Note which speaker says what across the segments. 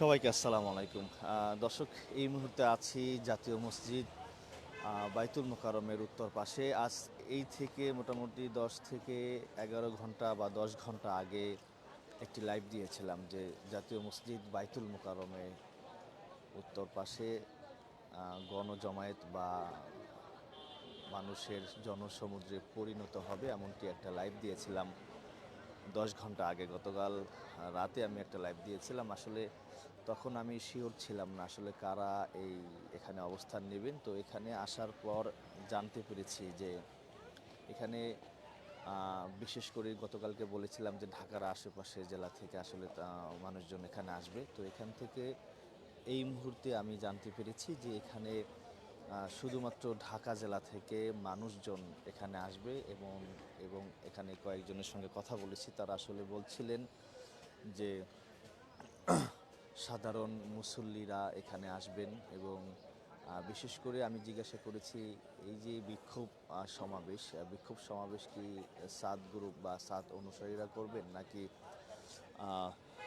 Speaker 1: সবাইকে আসসালামু আলাইকুম। দর্শক, এই মুহূর্তে আছি জাতীয় মসজিদ বাইতুল মোকারমের উত্তর পাশে। আজ এই থেকে মোটামুটি দশ থেকে এগারো ঘণ্টা বা দশ ঘণ্টা আগে একটি লাইভ দিয়েছিলাম যে জাতীয় মসজিদ বাইতুল মোকারমে উত্তর পাশে গণজমায়েত বা মানুষের জনসমুদ্রে পরিণত হবে এমনটি একটা লাইভ দিয়েছিলাম। দশ ঘণ্টা আগে গতকাল রাতে আমি একটা লাইভ দিয়েছিলাম। আসলে তখন আমি শিওর ছিলাম না আসলে কারা এই এখানে অবস্থান নেবেন। তো এখানে আসার পর জানতে পেরেছি যে এখানে বিশেষ করে গতকালকে বলেছিলাম যে ঢাকার আশেপাশে জেলা থেকে আসলে মানুষজন এখানে আসবে। তো এখান থেকে এই মুহূর্তে আমি জানতে পেরেছি যে এখানে শুধুমাত্র ঢাকা জেলা থেকে মানুষজন এখানে আসবে এবং এবং এখানে কয়েকজনের সঙ্গে কথা বলেছি। তারা আসলে বলছিলেন যে, সাধারণ মুসল্লিরা এখানে আসবেন এবং বিশেষ করে আমি জিজ্ঞাসা করেছি, এই যে বিক্ষোভ সমাবেশ বিক্ষোভ সমাবেশ কি সাত গ্রুপ বা সাত অনুসারীরা করবেন নাকি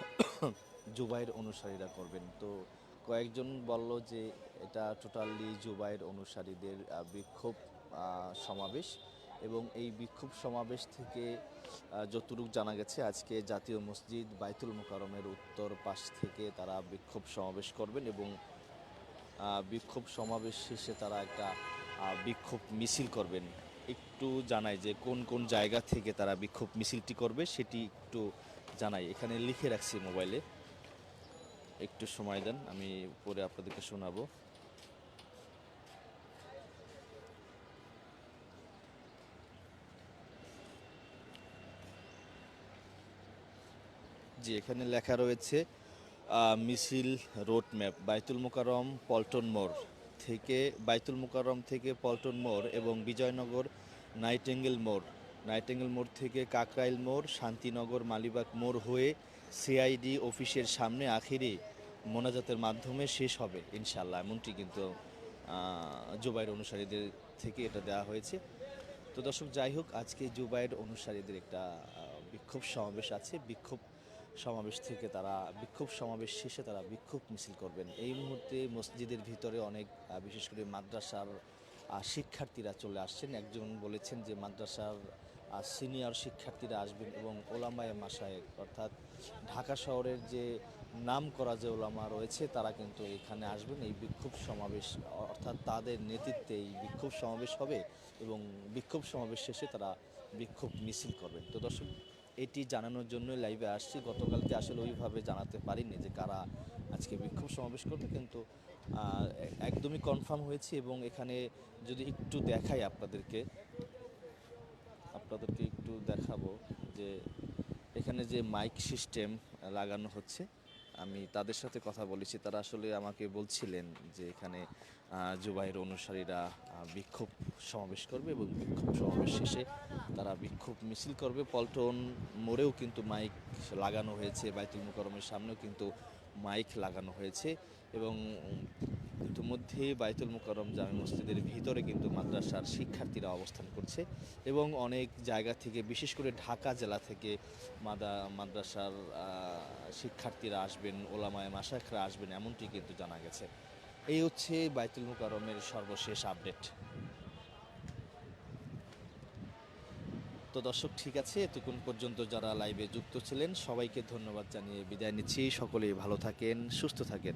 Speaker 1: জুবাইয়ের অনুসারীরা করবেন? তো কয়েকজন বলল যে এটা টোটালি জুবাইয়ের অনুসারীদের বিক্ষোভ সমাবেশ এবং এই বিক্ষোভ সমাবেশ থেকে যতটুকু জানা গেছে আজকে জাতীয় মসজিদ বাইতুল মোকারমের উত্তর পাশ থেকে তারা বিক্ষোভ সমাবেশ করবেন এবং বিক্ষোভ সমাবেশ শেষে তারা একটা বিক্ষোভ মিছিল করবেন। একটু জানাই যে কোন কোন জায়গা থেকে তারা বিক্ষোভ মিছিলটি করবে সেটি একটু জানাই। এখানে লিখে রাখছি মোবাইলে। একটু সময় দেন, আমি পরে আপনাদেরকে শোনাবো। জি, এখানে লেখা রয়েছে মিছিল রোড ম্যাপ বাইতুল মোকারম পল্টন মোড় থেকে, বাইতুল মোকারম থেকে পল্টন মোড় এবং বিজয়নগর নাইটেঙ্গেল মোড়। নাইটেঙ্গেল মোড় থেকে কাকরাইল মোড়, শান্তিনগর, মালিবাগ মোড় হয়ে সিআইডি অফিসের সামনে আখেরি মোনাজাতের মাধ্যমে শেষ হবে ইনশাল্লাহ এমনটি কিন্তু জুবাইর অনুসারীদের থেকে এটা দেওয়া হয়েছে। তো দর্শক, যাই হোক, আজকে জুবাইর অনুসারীদের একটা বিক্ষোভ সমাবেশ আছে। বিক্ষোভ সমাবেশ থেকে তারা, বিক্ষোভ সমাবেশ শেষে তারা বিক্ষোভ মিছিল করবেন। এই মুহূর্তে মসজিদের ভিতরে অনেক বিশেষ করে মাদ্রাসার শিক্ষার্থীরা চলে আসছেন। একজন বলেছেন যে মাদ্রাসার সিনিয়র শিক্ষার্থীরা আসবেন এবং ওলামায় মাসায়েক অর্থাৎ ঢাকা শহরের যে নাম করা যে ওলামা রয়েছে, তারা কিন্তু এখানে আসবেন। এই বিক্ষোভ সমাবেশ, অর্থাৎ তাদের নেতৃত্বে এই বিক্ষোভ সমাবেশ হবে এবং বিক্ষোভ সমাবেশ শেষে তারা বিক্ষোভ মিছিল করবেন। তো দর্শক, এটি জানানোর জন্য লাইভে আসছি। গতকালকে আসলে ওইভাবে জানাতে পারিনি যে কারা আজকে বিক্ষোভ সমাবেশ করবে, কিন্তু একদমই কনফার্ম হয়েছে এবং এখানে যদি একটু দেখাই আপনাদেরকে আপনাদেরকে একটু দেখাবো যে এখানে যে মাইক সিস্টেম লাগানো হচ্ছে, আমি তাদের সাথে কথা বলেছি। তারা আসলে আমাকে বলছিলেন যে এখানে জুবাইয়ের অনুসারীরা বিক্ষোভ সমাবেশ করবে এবং বিক্ষোভ সমাবেশ শেষে তারা বিক্ষোভ মিছিল করবে। পল্টন মোড়েও কিন্তু মাইক লাগানো হয়েছে, বাইতুল মুকরমের সামনেও কিন্তু মাইক লাগানো হয়েছে এবং ইতিমধ্যে বাইতুল মুকরম জামে মসজিদের ভিতরে কিন্তু মাদ্রাসার শিক্ষার্থীরা অবস্থান করছে এবং অনেক জায়গা থেকে, বিশেষ করে ঢাকা জেলা থেকে মাদা, মাদ্রাসার শিক্ষার্থীরা আসবেন, ওলামায় মাসাকরা আসবেন এমনটি কিন্তু জানা গেছে। এই হচ্ছে বাইতুল মুকরমের সর্বশেষ আপডেট। তো দর্শক, ঠিক আছে, এতক্ষণ পর্যন্ত যারা লাইভে যুক্ত ছিলেন, সবাইকে ধন্যবাদ জানিয়ে বিদায় নিচ্ছি। সকলেই ভালো থাকেন, সুস্থ থাকেন।